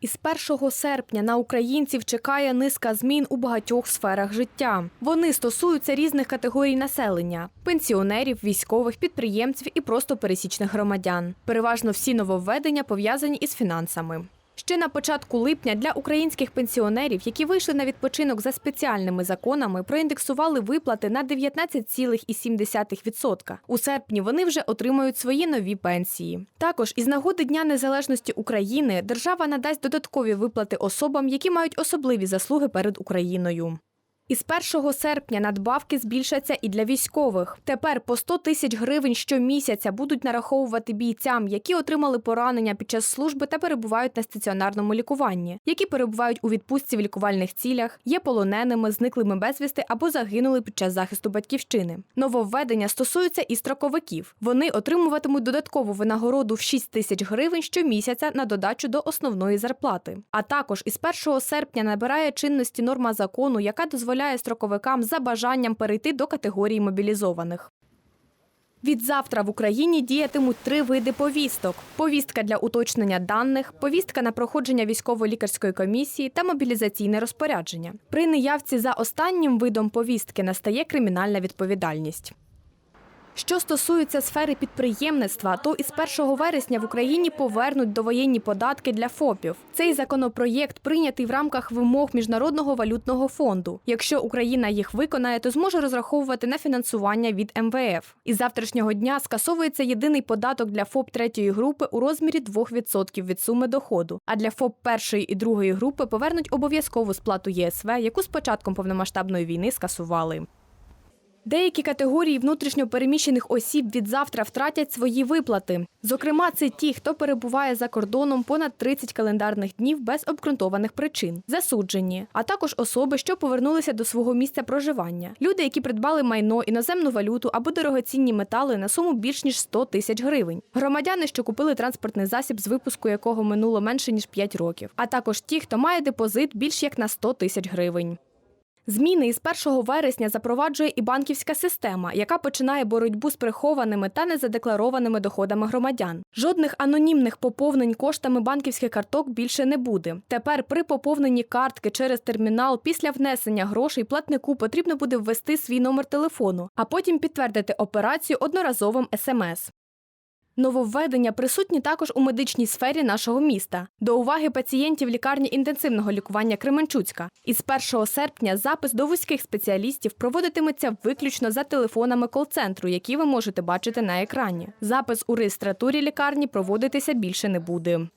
Із 1 серпня на українців чекає низка змін у багатьох сферах життя. Вони стосуються різних категорій населення: пенсіонерів, військових, підприємців і просто пересічних громадян. Переважно всі нововведення пов'язані із фінансами. Ще на початку липня для українських пенсіонерів, які вийшли на відпочинок за спеціальними законами, проіндексували виплати на 19,7%. У серпні вони вже отримають свої нові пенсії. Також із нагоди Дня Незалежності України держава надасть додаткові виплати особам, які мають особливі заслуги перед Україною. Із 1 серпня надбавки збільшаться і для військових. Тепер по 100 тисяч гривень щомісяця будуть нараховувати бійцям, які отримали поранення під час служби та перебувають на стаціонарному лікуванні, які перебувають у відпустці в лікувальних цілях, є полоненими, зниклими безвісти або загинули під час захисту батьківщини. Нововведення стосуються і строковиків. Вони отримуватимуть додаткову винагороду в 6 тисяч гривень щомісяця на додачу до основної зарплати. А також із 1 серпня набирає чинності норма закону, яка дозволяє строковикам за бажанням перейти до категорії мобілізованих. Від завтра в Україні діятимуть три види повісток: повістка для уточнення даних, повістка на проходження військово-лікарської комісії та мобілізаційне розпорядження. При неявці за останнім видом повістки настає кримінальна відповідальність. Що стосується сфери підприємництва, то із 1 вересня в Україні повернуть довоєнні податки для ФОПів. Цей законопроєкт прийнятий в рамках вимог Міжнародного валютного фонду. Якщо Україна їх виконає, то зможе розраховувати на фінансування від МВФ. Із завтрашнього дня скасовується єдиний податок для ФОП третьої групи у розмірі 2% від суми доходу. А для ФОП першої і другої групи повернуть обов'язкову сплату ЄСВ, яку з початком повномасштабної війни скасували. Деякі категорії внутрішньопереміщених осіб від завтра втратять свої виплати. Зокрема, це ті, хто перебуває за кордоном понад 30 календарних днів без обґрунтованих причин, засуджені, а також особи, що повернулися до свого місця проживання, люди, які придбали майно, іноземну валюту або дорогоцінні метали на суму більш ніж 100 тисяч гривень, громадяни, що купили транспортний засіб, з випуску якого минуло менше ніж 5 років, а також ті, хто має депозит більш як на 100 тисяч гривень. Зміни із 1 вересня запроваджує і банківська система, яка починає боротьбу з прихованими та незадекларованими доходами громадян. Жодних анонімних поповнень коштами банківських карток більше не буде. Тепер при поповненні картки через термінал після внесення грошей платнику потрібно буде ввести свій номер телефону, а потім підтвердити операцію одноразовим смс. Нововведення присутні також у медичній сфері нашого міста. До уваги пацієнтів лікарні інтенсивного лікування Кременчуцька. Із 1 серпня запис до вузьких спеціалістів проводитиметься виключно за телефонами кол-центру, які ви можете бачити на екрані. Запис у реєстратурі лікарні проводитися більше не буде.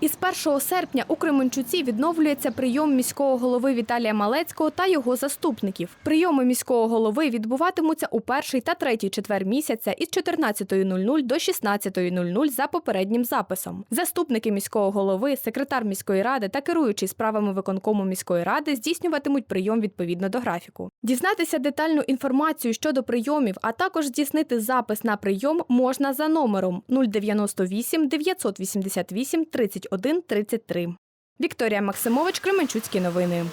Із 1 серпня у Кременчуці відновлюється прийом міського голови Віталія Малецького та його заступників. Прийоми міського голови відбуватимуться у перший та третій четвер місяця із 14.00 до 16.00 за попереднім записом. Заступники міського голови, секретар міської ради та керуючий справами виконкому міської ради здійснюватимуть прийом відповідно до графіку. Дізнатися детальну інформацію щодо прийомів, а також здійснити запис на прийом можна за номером 098 988 31 33. Вікторія Максимович, Кременчуцькі новини.